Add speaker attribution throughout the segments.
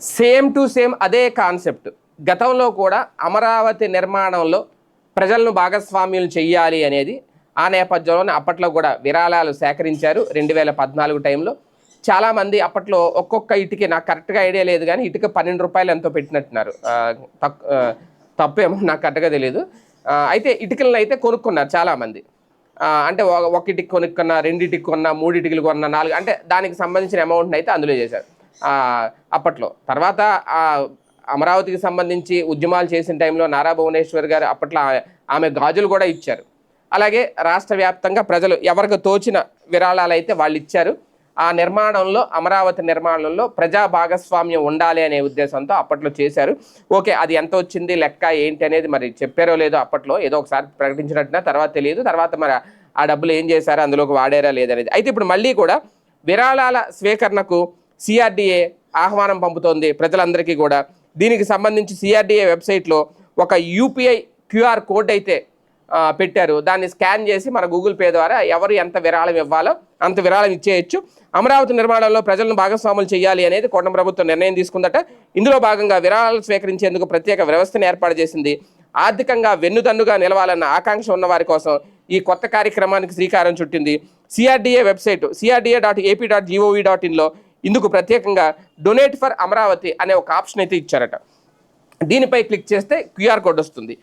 Speaker 1: Same to same అదే concept. గతంలో కూడా అమరావతి నిర్మాణంలో ప్రజలను భాగస్వామ్యులు చెయ్యాలి అనేది ఆ నేపథ్యంలోనే అప్పట్లో కూడా విరాళాలు సేకరించారు రెండు వేల పద్నాలుగు టైంలో. చాలామంది అప్పట్లో ఒక్కొక్క ఇటుకి నాకు కరెక్ట్గా ఐడియా లేదు కానీ ఇటుక పన్నెండు రూపాయలు ఎంతో పెట్టినట్టున్నారు. తప్పేమో నాకు కరెక్ట్గా తెలియదు అయితే ఇటుకలను అయితే కొనుక్కున్నారు చాలామంది. అంటే ఒక- ఇటుకి కొనుక్కున్న రెండు ఇటుకి కొన్న మూడు ఇటుకలు కొన్న నాలుగు అంటే దానికి సంబంధించిన అమౌంట్ని అయితే అందులో చేశారు. అప్పట్లో. తర్వాత ఆ అమరావతికి సంబంధించి ఉద్యమాలు చేసిన టైంలో నారా భువనేశ్వర్ గారు అప్పట్లో ఆ- ఆమె గాజులు కూడా ఇచ్చారు. అలాగే రాష్ట్ర వ్యాప్తంగా ప్రజలు ఎవరికి తోచిన విరాళాలు అయితే వాళ్ళు ఇచ్చారు. ఆ నిర్మాణంలో అమరావతి నిర్మాణంలో ప్రజా భాగస్వామ్యం ఉండాలి అనే ఉద్దేశంతో అప్పట్లో చేశారు. ఓకే అది ఎంత వచ్చింది లెక్క ఏంటి అనేది మరి చెప్పారో లేదో అప్పట్లో ఏదో ఒకసారి ప్రకటించినట్టున తర్వాత తెలియదు. తర్వాత మరి ఆ డబ్బులు ఏం చేశారో అందులోకి వాడారా లేదనేది. అయితే ఇప్పుడు మళ్ళీ కూడా విరాళాల స్వీకరణకు సిఆర్డీఏ ఆహ్వానం పంపుతోంది ప్రజలందరికీ కూడా. దీనికి సంబంధించి సిఆర్డీఏ వెబ్సైట్లో ఒక యూపీఐ క్యూఆర్ కోడ్ అయితే పెట్టారు. దాన్ని స్కాన్ చేసి మన గూగుల్ పే ద్వారా ఎవరు ఎంత విరాళం ఇవ్వాలో అంత విరాళం ఇచ్చేయచ్చు. అమరావతి నిర్మాణంలో ప్రజలను భాగస్వాములు చేయాలి అనేది కొండ ప్రభుత్వం నిర్ణయం తీసుకుందట. ఇందులో భాగంగా విరాళాలు స్వీకరించేందుకు ప్రత్యేక వ్యవస్థను ఏర్పాటు చేసింది. ఆర్థికంగా వెన్నుదన్నుగా నిలవాలన్న ఆకాంక్ష ఉన్న వారి కోసం ఈ కొత్త కార్యక్రమానికి శ్రీకారం చుట్టింది. CRDA website CRDA dot AP dot gov dot ఇన్లో ఇందుకు ప్రత్యేకంగా డొనేట్ ఫర్ అమరావతి అనే ఒక ఆప్షన్ అయితే ఇచ్చారట. దీనిపై క్లిక్ చేస్తే క్యూఆర్ కోడ్ వస్తుంది.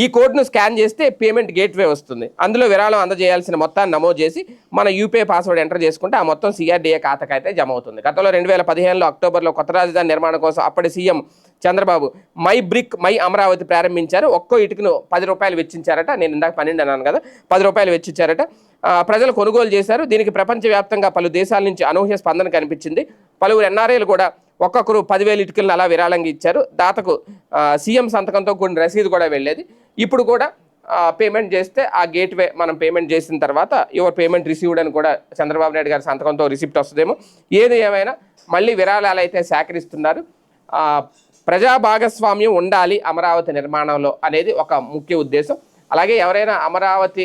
Speaker 1: ఈ కోడ్ను స్కాన్ చేస్తే పేమెంట్ గేట్వే వస్తుంది. అందులో విరాళం అందజేయాల్సిన మొత్తాన్ని నమోదు చేసి మన యూపీఐ పాస్వర్డ్ ఎంటర్ చేసుకుంటే ఆ మొత్తం సిఆర్డీఏ ఖాతాకి అయితే జమ అవుతుంది. గతంలో రెండు వేల పదిహేనులో అక్టోబర్లో కొత్త రాజధాని నిర్మాణం కోసం అప్పటి CM Chandrababu my brick my Amaravati ప్రారంభించారు. ఒక్కో ఇటుకను పది రూపాయలు వెచ్చించారట. నేను ఇందాక పన్నెండు అన్నాను కదా పది రూపాయలు వెచ్చించారట. ప్రజలు కొనుగోలు చేశారు. దీనికి ప్రపంచవ్యాప్తంగా పలు దేశాల నుంచి అనూహ్య స్పందన కనిపించింది. పలువురు ఎన్ఆర్ఐలు కూడా ఒక్కొక్కరు పదివేల ఇటుకలను అలా విరాళంగా ఇచ్చారు. దాతకు సీఎం సంతకంతో కూడిన రసీదు కూడా వెళ్ళేది. ఇప్పుడు కూడా పేమెంట్ చేస్తే ఆ గేట్వే మనం పేమెంట్ చేసిన తర్వాత యువర్ పేమెంట్ రిసీవ్డ్ అని కూడా చంద్రబాబు నాయుడు గారి సంతకంతో రిసిప్ట్ వస్తుందేమో. ఏది ఏమైనా మళ్ళీ విరాళాలు అయితే సేకరిస్తున్నారు. ప్రజా భాగస్వామ్యం ఉండాలి అమరావతి నిర్మాణంలో అనేది ఒక ముఖ్య ఉద్దేశం. అలాగే ఎవరైనా అమరావతి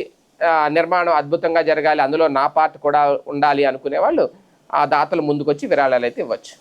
Speaker 1: నిర్మాణం అద్భుతంగా జరగాలి అందులో నా పార్ట్ కూడా ఉండాలి అనుకునే వాళ్ళు ఆ దాతలు ముందుకొచ్చి విరాళాలు అయితే ఇవ్వచ్చు.